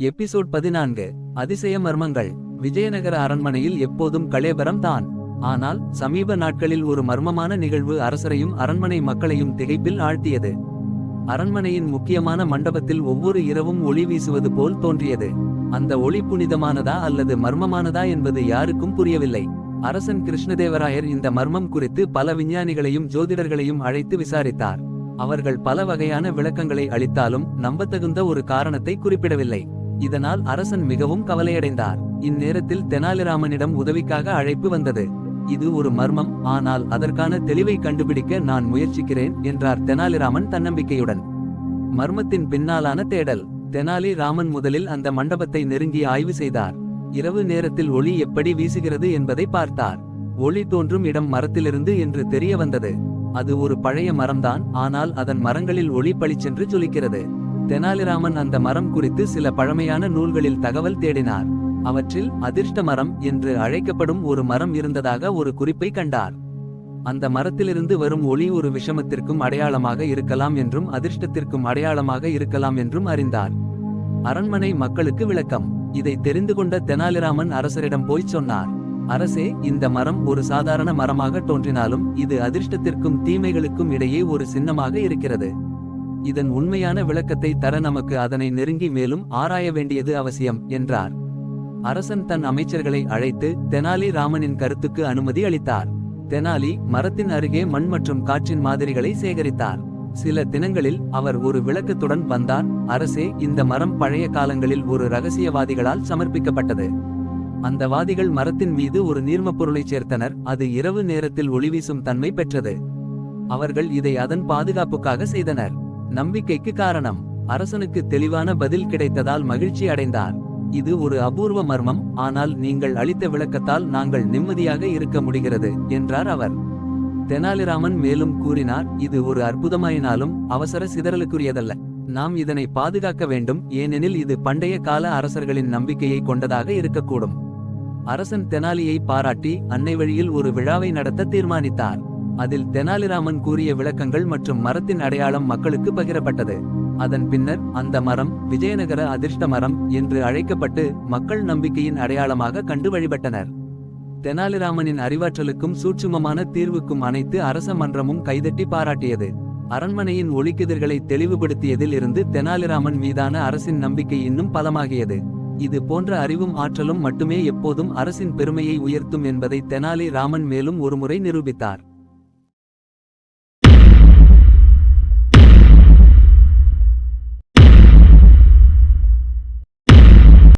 Episode பதினான்கு அதிசய மர்மங்கள். விஜயநகர அரண்மனையில் எப்போதும் கலேபரம் தான். ஆனால் சமீப நாட்களில் ஒரு மர்மமான நிகழ்வு அரசரையும் அரண்மனை மக்களையும் திகைப்பில் ஆழ்த்தியது. அரண்மனையின் முக்கியமான மண்டபத்தில் ஒவ்வொரு இரவும் ஒளி வீசுவது போல் தோன்றியது. அந்த ஒளி புனிதமானதா அல்லது மர்மமானதா என்பது யாருக்கும் புரியவில்லை. அரசன் கிருஷ்ணதேவராயர் இந்த மர்மம் குறித்து பல விஞ்ஞானிகளையும் ஜோதிடர்களையும் அழைத்து விசாரித்தார். அவர்கள் பல வகையான விளக்கங்களை அளித்தாலும் நம்பத்தகுந்த ஒரு காரணத்தை குறிப்பிடவில்லை. இதனால் அரசன் மிகவும் கவலையடைந்தார். இந்நேரத்தில் தெனாலிராமனிடம் உதவிக்காக அழைப்பு வந்தது. இது ஒரு மர்மம் ஆனால் அதற்கான தெளிவை கண்டுபிடிக்க நான் முயற்சிக்கிறேன் என்றார் தெனாலிராமன் தன்னம்பிக்கையுடன். மர்மத்தின் பின்னாலான தேடல். தெனாலி ராமன் முதலில் அந்த மண்டபத்தை நெருங்கி ஆய்வு செய்தார். இரவு நேரத்தில் ஒளி எப்படி வீசுகிறது என்பதை பார்த்தார். ஒளி தோன்றும் இடம் மரத்திலிருந்து என்று தெரிய வந்தது அது ஒரு பழைய மரம்தான் ஆனால் அதன் மரங்களில் ஒளி பளிச்சென்று ஜொலிக்கிறது. தெனாலிராமன் அந்த மரம் குறித்து சில பழமையான நூல்களில் தகவல் தேடினார். அவற்றில் அதிர்ஷ்ட மரம் என்று அழைக்கப்படும் ஒரு மரம் இருந்ததாக ஒரு குறிப்பை கண்டார். அந்த மரத்திலிருந்து வரும் ஒளி ஒரு விஷமத்திற்கும் அடையாளமாக இருக்கலாம் என்றும் அதிர்ஷ்டத்திற்கும் அடையாளமாக இருக்கலாம் என்றும் அறிந்தார். அரண்மனை மக்களுக்கு விளக்கம். இதை தெரிந்து கொண்ட தெனாலிராமன் அரசரிடம் போய்ச் சொன்னார். அரசே இந்த மரம் ஒரு சாதாரண மரமாக தோன்றினாலும் இது அதிர்ஷ்டத்திற்கும் தீமைகளுக்கும் இடையே ஒரு சின்னமாக இருக்கிறது. இதன் உண்மையான விளக்கத்தை தர நமக்கு அதனை நெருங்கி மேலும் ஆராய வேண்டியது அவசியம் என்றார். அரசன் தன் அமைச்சர்களை அழைத்து தெனாலி ராமனின் கருத்துக்கு அனுமதி அளித்தார். தெனாலி மரத்தின் அருகே மண் மற்றும் காற்றின் மாதிரிகளை சேகரித்தார். சில தினங்களில் அவர் ஒரு விளக்கத்துடன் வந்தார். அரசே இந்த மரம் பழைய காலங்களில் ஒரு ரகசியவாதிகளால் சமர்ப்பிக்கப்பட்டது. அந்த வாதிகள் மரத்தின் மீது ஒரு நீர்மப் பொருளை சேர்த்தனர். அது இரவு நேரத்தில் ஒளிவீசும் தன்மை பெற்றது. அவர்கள் இதை அதன் பாதுகாப்புக்காக செய்தனர். நம்பிக்கைக்கு காரணம். அரசனுக்கு தெளிவான பதில் கிடைத்ததால் மகிழ்ச்சி அடைந்தார். இது ஒரு அபூர்வ மர்மம் ஆனால் நீங்கள் அளித்த விளக்கத்தால் நாங்கள் நிம்மதியாக இருக்க முடிகிறது என்றார் அவர். தெனாலிராமன் மேலும் கூறினார் இது ஒரு அற்புதமாயினாலும் அவசர சிதறலுக்குரியதல்ல. நாம் இதனை பாதுகாக்க வேண்டும் ஏனெனில் இது பண்டைய கால அரசர்களின் நம்பிக்கையை கொண்டதாக இருக்கக்கூடும். அரசன் தெனாலியை பாராட்டி அன்னை வழியில் ஒரு விழாவை நடத்த தீர்மானித்தார். அதில் தெனாலிராமன் கூறிய விளக்கங்கள் மற்றும் மரத்தின் அடையாளம் மக்களுக்கு பகிரப்பட்டது. அதன் பின்னர் அந்த மரம் விஜயநகர அதிர்ஷ்ட மரம் என்று அழைக்கப்பட்டு மக்கள் நம்பிக்கையின் அடையாளமாக கண்டு வழிபட்டனர். தெனாலிராமனின் அறிவாற்றலுக்கும் சூட்சுமமான தீர்வுக்கும் அனைத்து அரச மன்றமும் கைதட்டி பாராட்டியது. அரண்மனையின் ஒளிக்கதிர்களை தெளிவுபடுத்தியதில் இருந்து தெனாலிராமன் மீதான அரசின் நம்பிக்கை இன்னும் பலமாகியது. இது போன்ற அறிவும் ஆற்றலும் மட்டுமே எப்போதும் அரசின் பெருமையை உயர்த்தும் என்பதை தெனாலி ராமன் மேலும் ஒருமுறை நிரூபித்தார்.